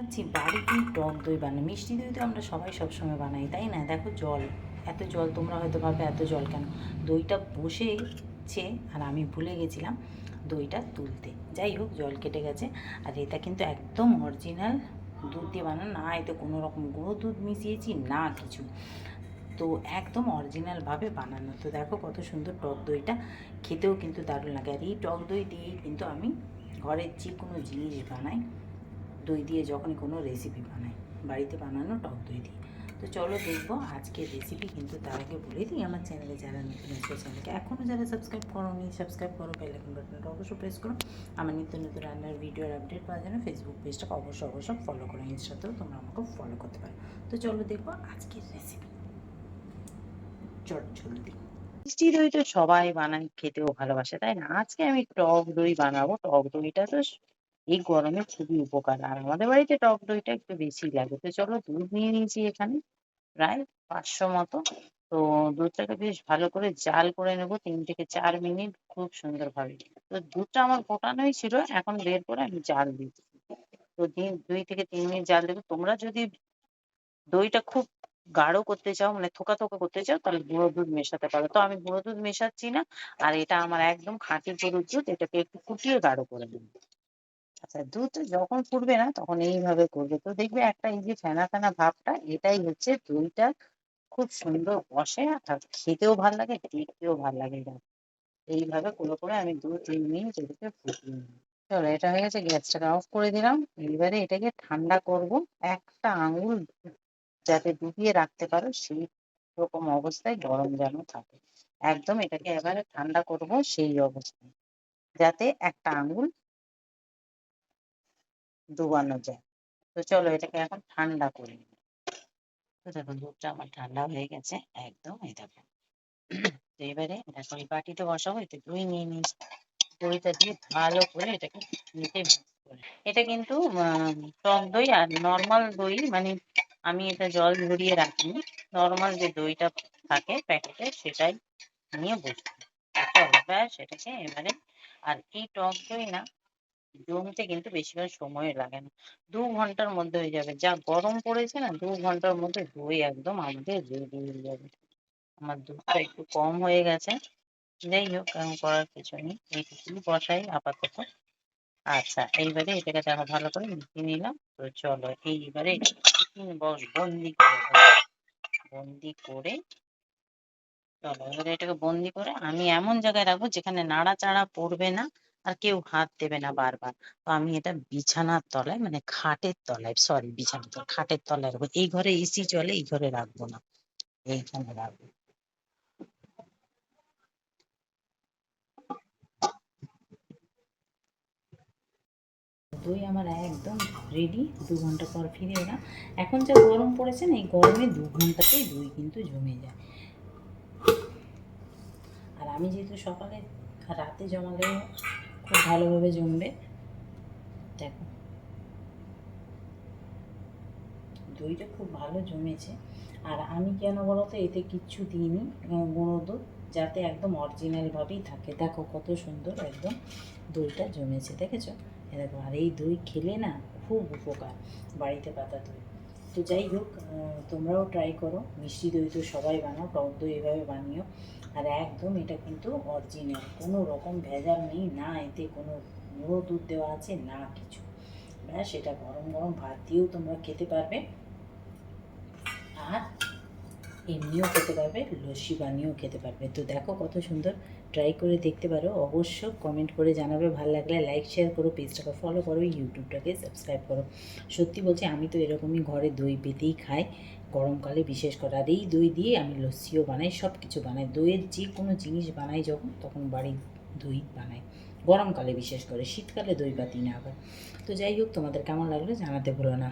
বানাচ্ছি, বাড়িতেই টক দই বানাই। মিষ্টি দই তো আমরা সবাই সবসময় বানাই, তাই না? দেখো জল, এত জল, তোমরা হয়তো ভাববে এত জল কেন? দইটা বসেছে, আর আমি ভুলে গেছিলাম দইটা তুলতে। যাই হোক, জল কেটে গেছে, আর এটা কিন্তু একদম অরিজিনাল দুধ দিয়ে বানানো, না এতে কোনো রকম গুঁড়ো দুধ মিশিয়েছি, না কিছু। তো একদম অরিজিনালভাবে বানানো। তো দেখো কত সুন্দর টক দইটা, খেতেও কিন্তু দারুণ লাগে। আর এই টক দই দিয়েই কিন্তু আমি ঘরের যে কোনো জিনিস বানাই দই দিয়ে যখনই কোনো রেসিপি বানাই, বাড়িতে বানানো টক দই দিয়ে। তো চলো দেখব আজকের রেসিপি কিন্তু তার আগে বলে দিই, আমার চ্যানেলে যারা নতুন আছে চ্যানেলকে এখনও যারা সাবস্ক্রাইব করোনি সাবস্ক্রাইব করো বেল আইকন বাটনটা অবশ্যই প্রেস করো। আমার নিত্য নতুন রান্নার ভিডিওর আপডেট পাওয়ার জন্য ফেসবুক পেজটাকে অবশ্যই অবশ্যই ফলো করো, ইনস্টাতেও তোমরা আমাকে ফলো করতে পারো। তো চলো দেখব আজকের রেসিপি চট জলদি মিষ্টি দই তো সবাই বানায়, খেতেও ভালোবাসে, তাই না? আজকে আমি টক দই বানাবো, টক দইটা তো এই গরমে খুবই উপকার। আর আমাদের বাড়িতে টক দইটা একটু বেশি লাগে। তো চলো দুধ নিয়ে নিয়েছি এখানে প্রায় পাঁচশো মতো। তো দুধটাকে বেশ ভালো করে জাল করে নেব তিন থেকে চার মিনিট খুব সুন্দরভাবে। তো দুধটা আমার ফোটানোই ছিল, এখন বের করে আমি জাল দিচ্ছি। তো দিন দুই থেকে তিন মিনিট জাল দেবো। তোমরা যদি দইটা খুব গাঢ় করতে চাও মানে থোকা থোকা করতে চাও, তাহলে গুঁড়ো দুধ মেশাতে পারো। তো আমি গুঁড়ো দুধ মেশাচ্ছি না, আর এটা আমার একদম খাঁটি গরুর দুধ, এটাকে একটু ফুটিয়ে গাঢ় করে নেব। আচ্ছা দুধ যখন ফুটবে না তখন এইভাবে করবে। তো দেখবে একটা এই যে ফেনা ফেনা ভাবটা, এটাই হচ্ছে দইটা খুব সুন্দর বসে আর খেতেও ভালো লাগে, দেখতেও ভালো লাগে। এইভাবে করে করে আমি দু তিন মিনিট এটাকে ফুটিয়ে নেব চলো, এটা হয়ে গেছে গ্যাসটাকে অফ করে দিলাম। এবারে এটাকে ঠান্ডা করব। একটা আঙুল যাতে ডুবিয়ে রাখতে পারো, সেই রকম অবস্থায় গরম যেন থাকে। একদম এটাকে এবারে ঠান্ডা করব সেই অবস্থায়। যাতে একটা আঙুল ডুবানো যায়। তো চলো এটাকে এখন ঠান্ডা করে তো দেখো দুধটা আমার ঠান্ডা হয়ে গেছে একদম, এই দেখো। তো এবারে দেখো এই বাটিতে বসাবো, এতে দই নিয়ে নিয়েছি দইটা দিয়ে ভালো করে এটাকে করে এটা কিন্তু টক দই আর নর্মাল দই মানে আমি এটা জল ঝরিয়ে রাখিনি। নর্মাল যে দইটা থাকে প্যাকেটে সেটাই নিয়ে বসবো। ব্যাস, এটাকে এবারে, আর এই টক দই না জমতে কিন্তু বেশিক্ষণ সময় লাগে না। দু ঘণ্টার মধ্যে হয়ে যাবে। যা গরম পড়েছে না, দু ঘণ্টার মধ্যে দই একদম আমাদের রেডি হয়ে যাবে। আমার দুধটা একটু কম হয়ে গেছে। যাই হোক এরকম করার কিছু নেই। এইটুকুই বসাই আপাতত। আচ্ছা এইবারে এটাকে দেখো ভালো করে মিশিয়ে নিলাম। তো চলো, এইবারে বক্স বন্দি করে। বন্দি করে চলো, এবারে এটাকে বন্দি করে আমি এমন জায়গায় রাখব যেখানে নাড়াচাড়া পড়বে না। আর কেউ হাত দেবে না বারবার। তো আমি এটা বিছানার তলায় মানে খাটের তলায় সরি বিছানার তলায়, খাটের তলায় রাখব। এই ঘরে এসি চলে, এই ঘরে রাখব না। এইখানে রাখব। দই আমার একদম রেডি দু ঘণ্টা পর ফিরে এলাম। এখন যা গরম পড়েছে না, এই গরমে দু ঘন্টাতেই দই কিন্তু জমে যায়। আর আমি যেহেতু সকালে রাতে জমালেও খুব ভালোভাবে জমবে। দেখো। দইটা খুব ভালো জমেছে। আর আমি কেন বলো তো এতে কিচ্ছু দিইনি গুঁড়ো দুধ, যাতে একদম অরিজিনালভাবেই থাকে। দেখো কত সুন্দর একদম দইটা জমেছে, দেখেছ? দেখো, আর এই দই খেলে না খুব উপকার, বাড়িতে পাতা দই। তো যাই হোক তোমরাও ট্রাই করো। মিষ্টি দই তো সবাই বানাও, টক দই এভাবে বানিও। আর একদম এটা কিন্তু অরিজিনাল কোনো রকম ভেজাল নেই, না এতে কোনো গুঁড়ো দুধ দেওয়া আছে, না কিছু। ব্যাস, এটা গরম গরম ভাত দিয়েও তোমরা খেতে পারবে। আর এমনিও খেতে পারবে, লস্যি বানিয়েও খেতে পারবে। তো দেখো কত সুন্দর ট্রাই করে দেখতে পারো। অবশ্য কমেন্ট করে জানাবে, ভালো লাগলে লাইক শেয়ার করো পেজটাকে ফলো করো ইউটিউবটাকে সাবস্ক্রাইব করো। সত্যি বলছি, আমি তো এরকমই ঘরে দই পেতেই খাই, গরমকালে বিশেষ করে। আর এই দই দিয়ে আমি লস্যিও বানাই সব কিছু বানাই। দইয়ের যে কোনো জিনিস বানাই যখন, তখন বাড়ির দই বানাই। গরমকালে বিশেষ করে, শীতকালে দই পাতি না আবার তো যাই হোক, তোমাদের কেমন লাগল জানাতে ভুলো না।